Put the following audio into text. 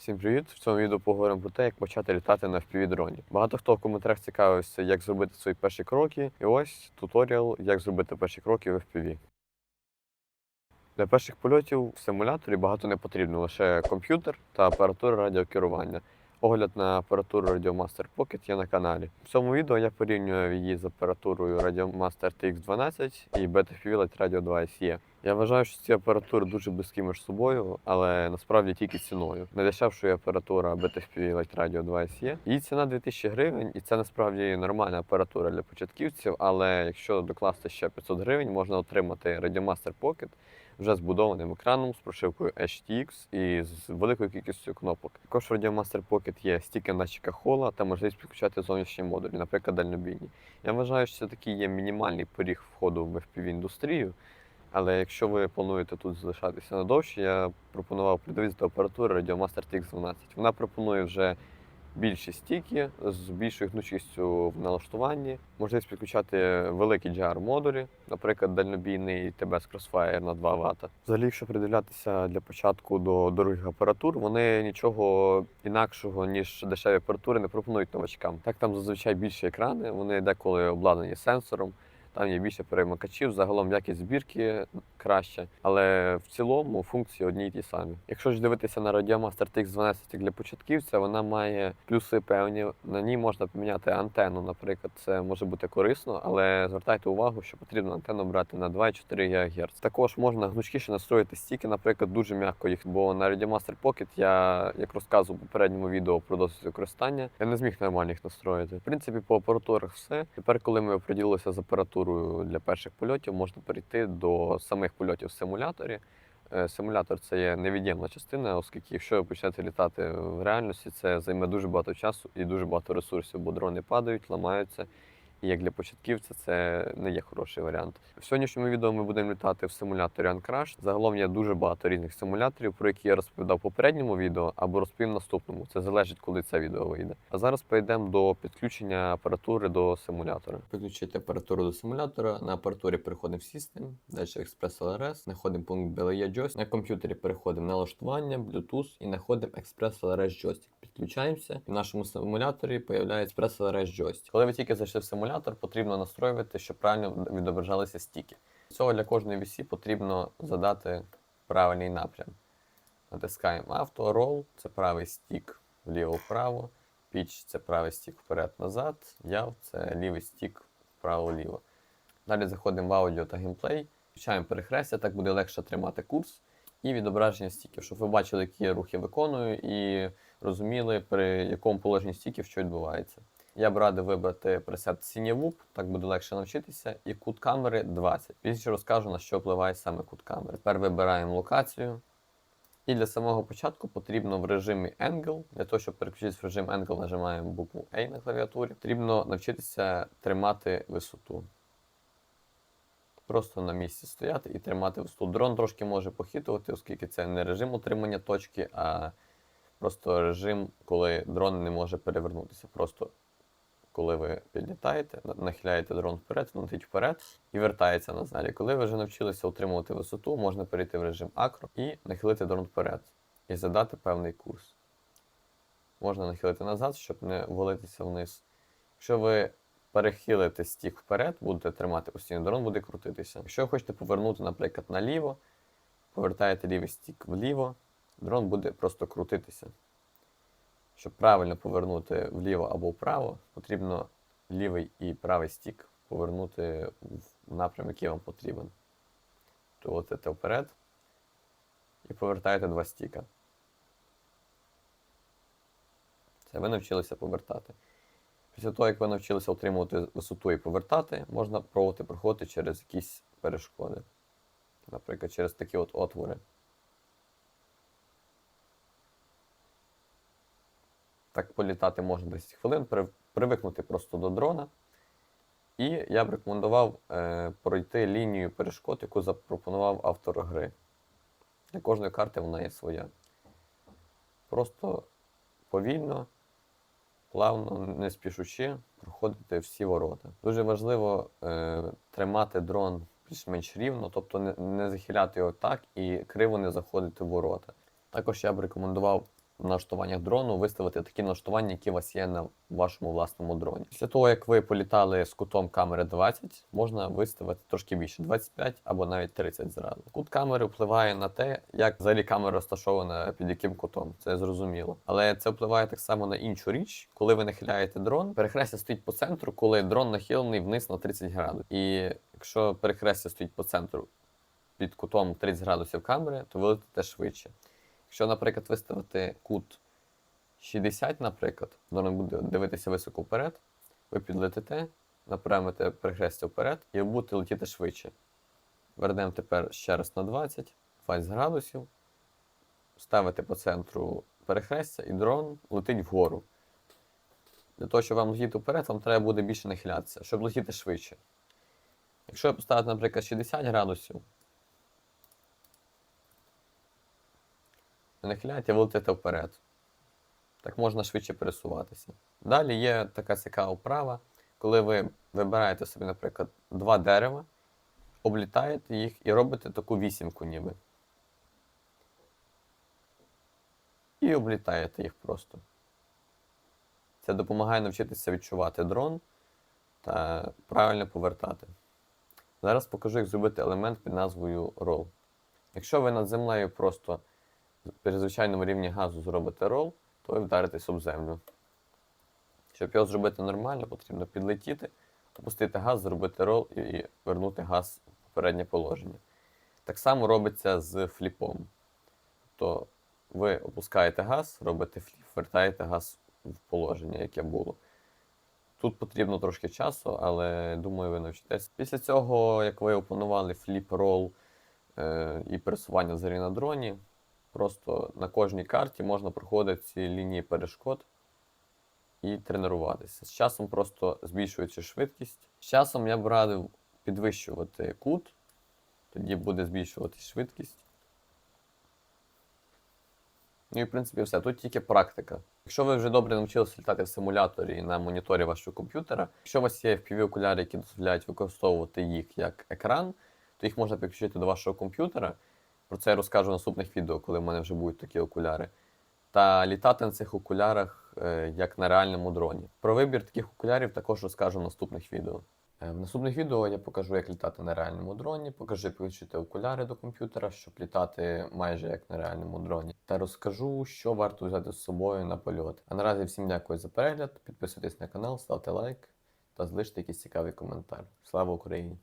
Всім привіт! В цьому відео поговоримо про те, як почати літати на FPV-дроні. Багато хто в коментарях цікавився, як зробити свої перші кроки. І ось туторіал, як зробити перші кроки в FPV. Для перших польотів в симуляторі багато не потрібно, лише комп'ютер та апаратура радіокерування. Огляд на апаратуру Radiomaster Pocket є на каналі. В цьому відео я порівнюю її з апаратурою Radiomaster TX12 і BetaFuel Light Radio 2 SE. Я вважаю, що ці апаратури дуже близькі між собою, але насправді тільки ціною. Найдешевшою апаратура BTFP Light Radio 2 SE. Її ціна 2000 гривень, і це насправді нормальна апаратура для початківців. Але якщо докласти ще 500 гривень, можна отримати Radiomaster Pocket вже збудованим екраном з прошивкою HTX і з великою кількістю кнопок. Також в Radiomaster Pocket є стіки датчика хола та можливість підключати зовнішні модулі, наприклад, дальнобійні. Я вважаю, що це такий є мінімальний поріг входу в FPV індустрію. Але якщо ви плануєте тут залишатися надовше, я пропонував придивитися до апаратури Radiomaster TX12. Вона пропонує вже більші стіки з більшою гнучкістю в налаштуванні, можливість підключати великі GR-модулі, наприклад, дальнобійний TBS Crossfire на 2 Вт. Взагалі, якщо придивлятися для початку до дорогих апаратур, вони нічого інакшого, ніж дешеві апаратури, не пропонують новачкам. Так там зазвичай більші екрани, вони деколи обладнані сенсором. Там є більше перемикачів, загалом якість збірки краща, але в цілому функції одні й ті самі. Якщо ж дивитися на Radiomaster TX12 для початківця, вона має плюси певні. На ній можна поміняти антенну, наприклад, це може бути корисно, але звертайте увагу, що потрібно антенну брати на 2,4 ГГц. Також можна гнучкіше настроїти стіки, наприклад, дуже м'яко їх, бо на Radiomaster Pocket я, як розказував у попередньому відео про досвід використання, я не зміг нормально їх настроїти. В принципі, по апаратурах все. Тепер, коли ми оприділилися з апаратурою для перших польотів, можна перейти до самих польотів в симуляторі. Е, Симулятор це є невід'ємна частина, оскільки якщо ви почнете літати в реальності, це займе дуже багато часу і дуже багато ресурсів, бо дрони падають, ламаються. І як для початківця це не є хороший варіант. В сьогоднішньому відео ми будемо літати в симуляторі Uncrash. Загалом є дуже багато різних симуляторів, про які я розповідав в попередньому відео або розповім в наступному. Це залежить, коли це відео вийде. А зараз перейдемо до підключення апаратури до симулятора. Підключити апаратуру до симулятора. На апаратурі переходимо в System, далі Express LRS, знаходимо пункт BLE Joystick. На комп'ютері переходимо на налаштування, Bluetooth і знаходимо Express LRS Joystick. Підключаємося, і в нашому симуляторі з'являється Express LRS Joystick. Коли ви тільки зайшли в симулятор, потрібно настроювати, щоб правильно відображалися стіки. Для цього для кожної VC потрібно задати правильний напрям. Натискаємо авто, Roll – це правий стік вліво-вправо, Pitch – це правий стік вперед-назад, Яв це лівий стік вправо-ліво. Далі заходимо в аудіо та геймплей, включаємо перехрестя, так буде легше тримати курс і відображення стіків, щоб ви бачили, які я рухи виконую, і розуміли, при якому положенні стіків що відбувається. Я б радив вибрати пресет Cinewhoop, так буде легше навчитися, і кут камери 20. Пізніше розкажу, на що впливає саме кут камери. Тепер вибираємо локацію. І для самого початку потрібно в режимі Angle. Для того, щоб переключитися в режим Angle, нажимаємо букву A на клавіатурі. Потрібно навчитися тримати висоту. Просто на місці стояти і тримати висоту. Дрон трошки може похитувати, оскільки це не режим утримання точки, а просто режим, коли дрон не може перевернутися. Просто коли ви підлітаєте, нахиляєте дрон вперед, летить вперед і вертається назад. І коли ви вже навчилися утримувати висоту, можна перейти в режим акро і нахилити дрон вперед і задати певний курс. Можна нахилити назад, щоб не валитися вниз. Якщо ви перехилите стік вперед, будете тримати постійно, дрон буде крутитися. Якщо хочете повернути, наприклад, наліво, повертаєте лівий стік вліво, дрон буде просто крутитися. Щоб правильно повернути вліво або вправо, потрібно лівий і правий стік повернути в напрям, який вам потрібен. То летите вперед і повертаєте два стіка. Це ви навчилися повертати. Після того, як ви навчилися отримувати висоту і повертати, можна пробувати проходити через якісь перешкоди. Наприклад, через такі от отвори. Так політати можна 10 хвилин, при- привикнути просто до дрона. І я б рекомендував е, пройти лінію перешкод, яку запропонував автор гри. Для кожної карти вона є своя. Просто повільно, плавно, не спішучи, проходити всі ворота. Дуже важливо е, тримати дрон більш-менш рівно, тобто не, не захиляти його так і криво не заходити в ворота. Також я б рекомендував налаштуваннях дрону виставити такі налаштування, які у вас є на вашому власному дроні. Після того, як ви політали з кутом камери 20, можна виставити трошки більше 25 або навіть 30 зразу. Кут камери впливає на те, як взагалі камера розташована під яким кутом. Це зрозуміло. Але це впливає так само на іншу річ, коли ви нахиляєте дрон. Перехрестя стоїть по центру, коли дрон нахилений вниз на 30 градусів. І якщо перехрестя стоїть по центру під кутом 30 градусів камери, то ви летите швидше. Якщо, наприклад, виставити кут 60, наприклад, дрон буде дивитися високо вперед, ви підлетите, напрямите перехрестя вперед і будете летіти швидше. Вернемо тепер ще раз на 20, 20 градусів, ставите по центру перехрестя і дрон летить вгору. Для того, щоб вам летіти вперед, вам треба буде більше нахилятися, щоб летіти швидше. Якщо ви поставите, наприклад, 60 градусів, нахиляєте, ви летите вперед. Так можна швидше пересуватися. Далі є така цікава вправа, коли ви вибираєте собі, наприклад, два дерева, облітаєте їх і робите таку вісімку ніби. І облітаєте їх просто. Це допомагає навчитися відчувати дрон та правильно повертати. Зараз покажу, як зробити елемент під назвою Roll. Якщо ви над землею просто при звичайному рівні газу зробите рол, то ви вдаритесь об землю. Щоб його зробити нормально, потрібно підлетіти, опустити газ, зробити рол і, і вернути газ в попереднє положення. Так само робиться з фліпом. То ви опускаєте газ, робите фліп, вертаєте газ в положення, яке було. Тут потрібно трошки часу, але думаю, ви навчитесь. Після цього, як ви опанували фліп, рол е, і пересування взагалі на дроні, просто на кожній карті можна проходити ці лінії перешкод і тренуватися. З часом просто збільшується швидкість. З часом я б радив підвищувати кут, тоді буде збільшуватись швидкість. Ну і в принципі все. Тут тільки практика. Якщо ви вже добре навчилися літати в симуляторі і на моніторі вашого комп'ютера, якщо у вас є FPV-окуляри, які дозволяють використовувати їх як екран, то їх можна підключити до вашого комп'ютера. Про це я розкажу в наступних відео, коли в мене вже будуть такі окуляри. Та літати на цих окулярах е, як на реальному дроні. Про вибір таких окулярів також розкажу в наступних відео. Е, В наступних відео я покажу, як літати на реальному дроні, покажу, як підключити окуляри до комп'ютера, щоб літати майже як на реальному дроні. Та розкажу, що варто взяти з собою на польот. А наразі всім дякую за перегляд. Підписуйтесь на канал, ставте лайк та залиште якийсь цікавий коментар. Слава Україні!